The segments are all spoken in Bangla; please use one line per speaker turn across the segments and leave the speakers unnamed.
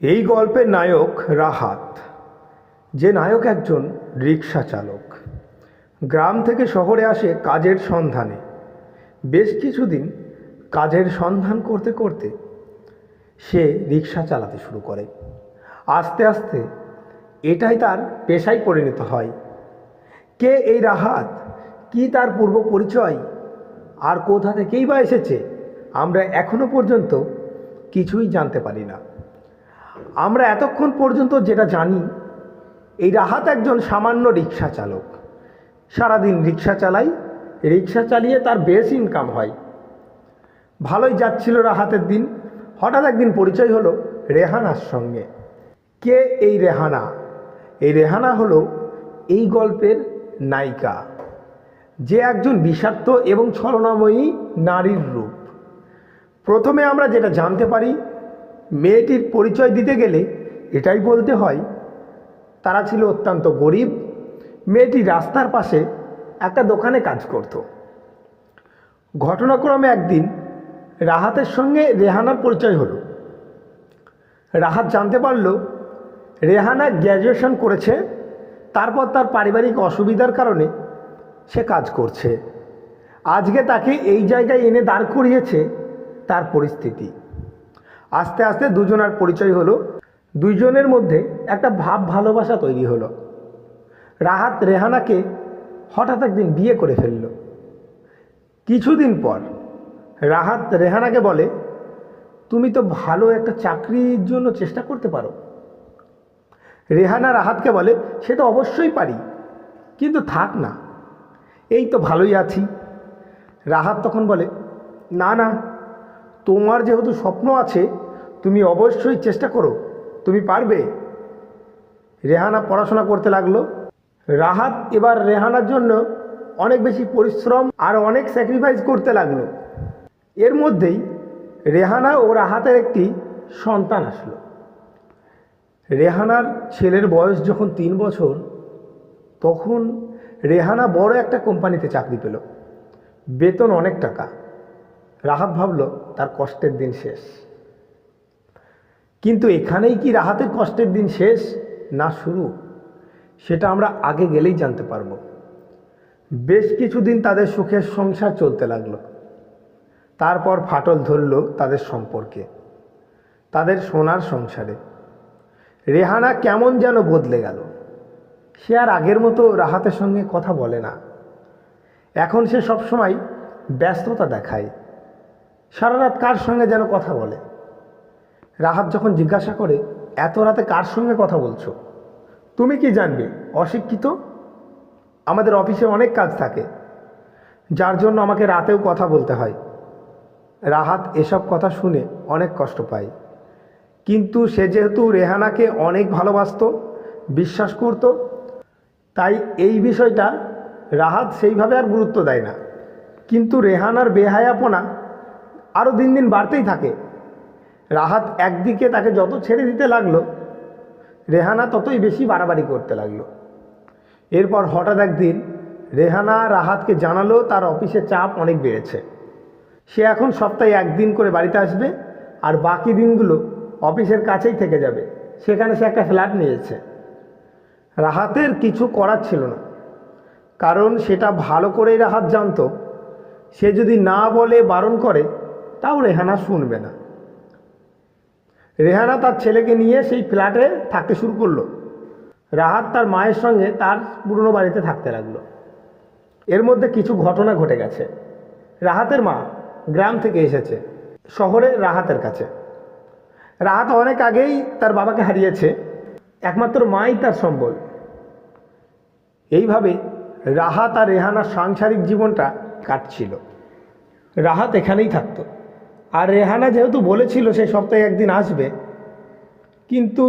এই গল্পের নায়ক রাহাত, যে নায়ক একজন রিক্সা চালক। গ্রাম থেকে শহরে আসে কাজের সন্ধানে। বেশ কিছুদিন কাজের সন্ধান করতে করতে সে রিক্সা চালাতে শুরু করে। আস্তে আস্তে এটাই তার পেশায় পরিণত হয়। কে এই রাহাত? কি তার পূর্ব পরিচয়? আর কোথা থেকেই বা এসেছে? আমরা এখনও পর্যন্ত কিছুই জানতে পারি না। আমরা এতক্ষণ পর্যন্ত যেটা জানি, এই রাহাত একজন সামান্য রিক্সা চালক। সারাদিন রিক্সা চালাই, রিক্সা চালিয়ে তার বেশ ইনকাম হয়। ভালোই যাচ্ছিল রাহাতের দিন। হঠাৎ একদিন পরিচয় হলো রেহানার সঙ্গে। কে এই রেহানা? এই রেহানা হলো এই গল্পের নায়িকা। যে একজন বিষাক্ত এবং ছলনাময়ী নারীর রূপ। প্রথমে আমরা যেটা জানতে পারি মেয়েটির পরিচয় দিতে গেলে এটাই বলতে হয়, তারা ছিল অত্যন্ত গরিব। মেয়েটি রাস্তার পাশে একটা দোকানে কাজ করত। ঘটনাক্রমে একদিন রাহাতের সঙ্গে রেহানার পরিচয় হলো। রাহাত জানতে পারল রেহানা গ্র্যাজুয়েশন করেছে, তারপর তার পারিবারিক অসুবিধার কারণে সে কাজ করছে। আজকে তাকে এই জায়গায় এনে দাঁড় করিয়েছে তার পরিস্থিতি। আস্তে আস্তে দুজনার পরিচয় হলো। দুইজনের মধ্যে একটা ভাব ভালোবাসা তৈরি হলো। রাহাত রেহানাকে হঠাৎ একদিন বিয়ে করে ফেলল। কিছুদিন পর রাহাত রেহানাকে বলে, তুমি তো ভালো একটা চাকরির জন্য চেষ্টা করতে পারো। রেহানা রাহাতকে বলে, সে তো অবশ্যই পারি, কিন্তু থাক না, এই তো ভালোই আছি। রাহাত তখন বলে, না না তোমার যেহেতু স্বপ্ন আছে, তুমি অবশ্যই চেষ্টা করো। তুমি পারবে। রেহানা পড়াশোনা করতে লাগল। রাহাত এবার রেহানার জন্য অনেক বেশি পরিশ্রম আর অনেক স্যাক্রিফাইস করতে লাগল। এর মধ্যেই রেহানা ও রাহাতের একটি সন্তান আসলো। রেহানার ছেলের বয়স যখন তিন বছর, তখন রেহানা বড় একটা কোম্পানিতে চাকরি পেল। বেতন অনেক টাকা। রাহাত ভাবল, তার কষ্টের দিন শেষ। কিন্তু এখানেই কি রাহাতের কষ্টের দিন শেষ? না, শুরু। সেটা আমরা আগে গেলেই জানতে পারব। বেশ কিছুদিন তাদের সুখের সংসার চলতে লাগল। তারপর ফাটল ধরল তাদের সম্পর্কে, তাদের সোনার সংসারে। রেহানা কেমন যেন বদলে গেল। সে আর আগের মতো রাহাতের সঙ্গে কথা বলে না। এখন সে সবসময় ব্যস্ততা দেখায়। সারা রাত কার সঙ্গে যেন কথা বলে? রাহাত যখন জিজ্ঞাসা করে, এত রাতে কার সঙ্গে কথা বলছো? তুমি কি জানবে? অশিক্ষিত? আমাদের অফিসে অনেক কাজ থাকে। যার জন্য আমাকে রাতেও কথা বলতে হয়। রাহাত এসব কথা শুনে অনেক কষ্ট পায়। কিন্তু সে যেহেতু রেহানাকে অনেক ভালোবাসতো, বিশ্বাস করত, তাই এই বিষয়টা রাহাত সেইভাবে আর গুরুত্ব দেয় না। কিন্তু রেহানার বেহায়াপনা আরও দিন দিন বাড়তেই থাকে। রাহাত একদিকে তাকে যত ছেড়ে দিতে লাগল, রেহানা ততই বেশি বাড়াবাড়ি করতে লাগল। এরপর হঠাৎ একদিন রেহানা রাহাতকে জানালো তার অফিসে চাপ অনেক বেড়েছে। সে এখন সপ্তাহে একদিন করে বাড়িতে আসবে আর বাকি দিনগুলো অফিসের কাছেই থেকে যাবে। সেখানে সে একটা ফ্ল্যাট নিয়েছে। রাহাতের কিছু করার ছিল না। কারণ সেটা ভালো করেই রাহাত জানতো। সে যদি না বলে বারণ করে তাও রেহানা শুনবে না। রেহানা তার ছেলেকে নিয়ে সেই ফ্ল্যাটে থাকতে শুরু করল। রাহাত তার মায়ের সঙ্গে তার পুরনো বাড়িতে থাকতে লাগল। এর মধ্যে কিছু ঘটনা ঘটে গেছে। রাহাতের মা গ্রাম থেকে এসেছে, শহরে রাহাতের কাছে। রাহাত অনেক আগেই তার বাবাকে হারিয়েছে, একমাত্র মাই তার সম্বল। এইভাবে রাহাত আর রেহানার সাংসারিক জীবনটা কাটছিল। রাহাত এখানেই থাকতো। আর রেহানা যেহেতু বলেছিল সে সপ্তাহে একদিন আসবে, কিন্তু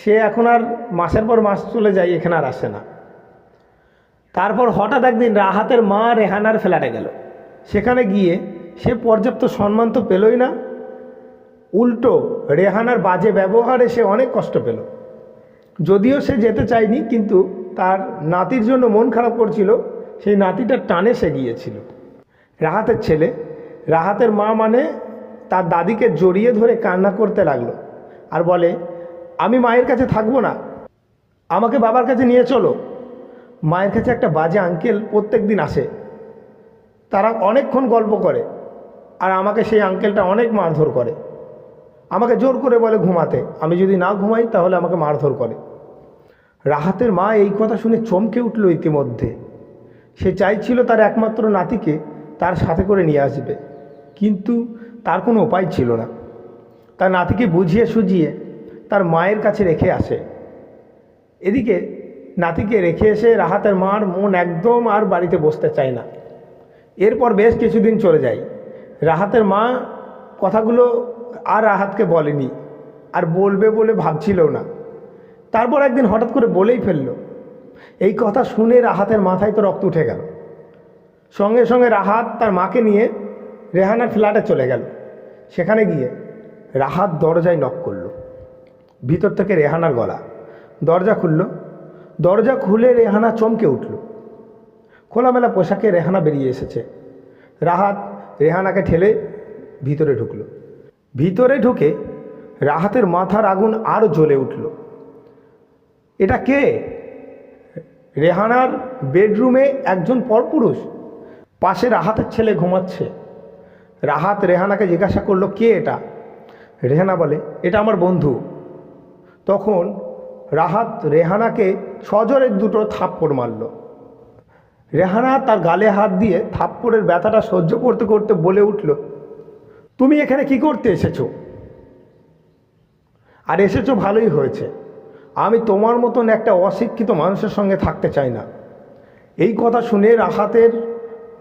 সে এখন আর মাসের পর মাস চলে যায়, এখানে আর আসে না। তারপর হঠাৎ একদিন রাহাতের মা রেহানার ফ্ল্যাটে গেল। সেখানে গিয়ে সে পর্যাপ্ত সম্মান তো পেলই না। উল্টো রেহানার বাজে ব্যবহারে সে অনেক কষ্ট পেল। যদিও সে যেতে চায়নি, কিন্তু তার নাতির জন্য মন খারাপ করছিল, সেই নাতিটার টানে সে গিয়েছিল। রাহাতের ছেলে রাহাতের মা মানে তার দাদিকে জড়িয়ে ধরে কান্না করতে লাগল আর বলে, আমি মায়ের কাছে থাকব না। আমাকে বাবার কাছে নিয়ে চলো। মায়ের কাছে একটা বাজে আঙ্কেল প্রত্যেক দিন আসে। তারা অনেকক্ষণ গল্প করে আর আমাকে সেই আঙ্কেলটা অনেক মারধর করে। আমাকে জোর করে বলে ঘুমাতে। আমি যদি না ঘুমাই তাহলে আমাকে মারধর করে। রাহাতের মা এই কথা শুনে চমকে উঠল ইতিমধ্যে। সে চাইছিল তার একমাত্র নাতিকে তার সাথে করে নিয়ে আসবে। কিন্তু তার কোনো উপায় ছিল না। তার নাতিকে বুঝিয়ে সুঝিয়ে তার মায়ের কাছে রেখে আসে। এদিকে নাতিকে রেখে এসে রাহাতের মার মন একদম আর বাড়িতে বসতে চায় না। এরপর বেশ কিছুদিন চলে যায়। রাহাতের মা কথাগুলো আর রাহাতকে বলেনি আর বলবে বলে ভাবছিলও না। তারপর একদিন হঠাৎ করে বলেই ফেলল, এই কথা শুনে রাহাতের মাথায় তো রক্ত উঠে গেল। সঙ্গে সঙ্গে রাহাত তার মাকে নিয়ে রেহানার ফ্ল্যাটে চলে গেল। সেখানে গিয়ে রাহাত দরজায় নক করল। ভিতর থেকে রেহানার গলা। দরজা খুলল। দরজা খুলে রেহানা চমকে উঠল। খোলামেলা পোশাকে রেহানা বেরিয়ে এসেছে। রাহাত রেহানাকে ঠেলে ভিতরে ঢুকলো। ভিতরে ঢুকে রাহাতের মাথার আগুন আরও জ্বলে উঠল। এটা কে? রেহানার বেডরুমে একজন পরপুরুষ। পাশে রাহাতের ছেলে ঘুমাচ্ছে। রাহাত রেহানাকে জিজ্ঞাসা করল, কে এটা? রেহানা বলে, এটা আমার বন্ধু। তখন রাহাত রেহানাকে সজরের দুটো থাপ্পড় মারল। রেহানা তার গালে হাত দিয়ে থাপ্পড়ের ব্যথাটা সহ্য করতে করতে বলে উঠল, তুমি এখানে কি করতে এসেছ? আর এসেছ ভালোই হয়েছে। আমি তোমার মতন একটা অশিক্ষিত মানুষের সঙ্গে থাকতে চাই না। এই কথা শুনে রাহাতের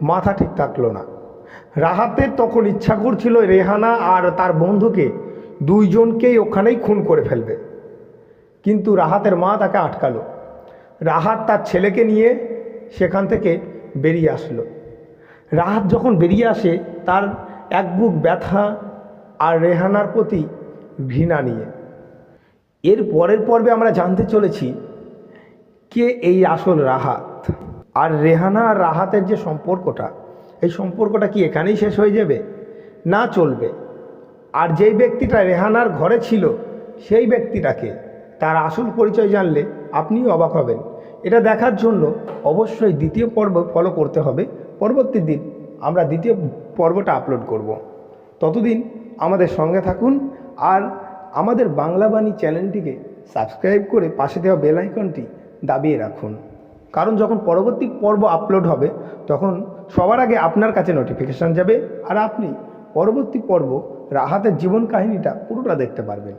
মাথা ঠিক থাকল না। রাহাতের তখন ইচ্ছা করছিল রেহানা আর তার বন্ধুকে। দুইজনকেই ওখানেই খুন করে ফেলবে। কিন্তু রাহাতের মা তাকে আটকালো। রাহাত তার ছেলেকে নিয়ে সেখান থেকে বেরিয়ে আসলো। রাহাত যখন বেরিয়ে আসে, তার এক বুক ব্যথা আর রেহানার প্রতি ঘৃণা নিয়ে। এর পরের পর্বে আমরা জানতে চলেছি কে এই আসল রাহাত। আর রেহানা আর রাহাতের যে সম্পর্কটা এই সম্পর্কটা কি এখানেই শেষ হয়ে যাবে? না চলবে। আর যেই ব্যক্তিটা রেহানার ঘরে ছিল, সেই ব্যক্তিটাকে তার আসল পরিচয় জানলে আপনিও অবাক হবেন। এটা দেখার জন্য অবশ্যই দ্বিতীয় পর্ব ফলো করতে হবে। পরবর্তী দিন আমরা দ্বিতীয় পর্বটা আপলোড করব। ততদিন আমাদের সঙ্গে থাকুন আর আমাদের বাংলা বাণী চ্যানেলটিকে সাবস্ক্রাইব করে পাশে দেওয়া বেল আইকনটি দাবিয়ে রাখুন। কারণ যখন পরবর্তী পর্ব আপলোড হবে, তখন সবার আগে আপনার কাছে নোটিফিকেশান যাবে আর আপনি পরবর্তী পর্ব রাহাতের জীবন কাহিনীটা পুরোটা দেখতে পারবেন।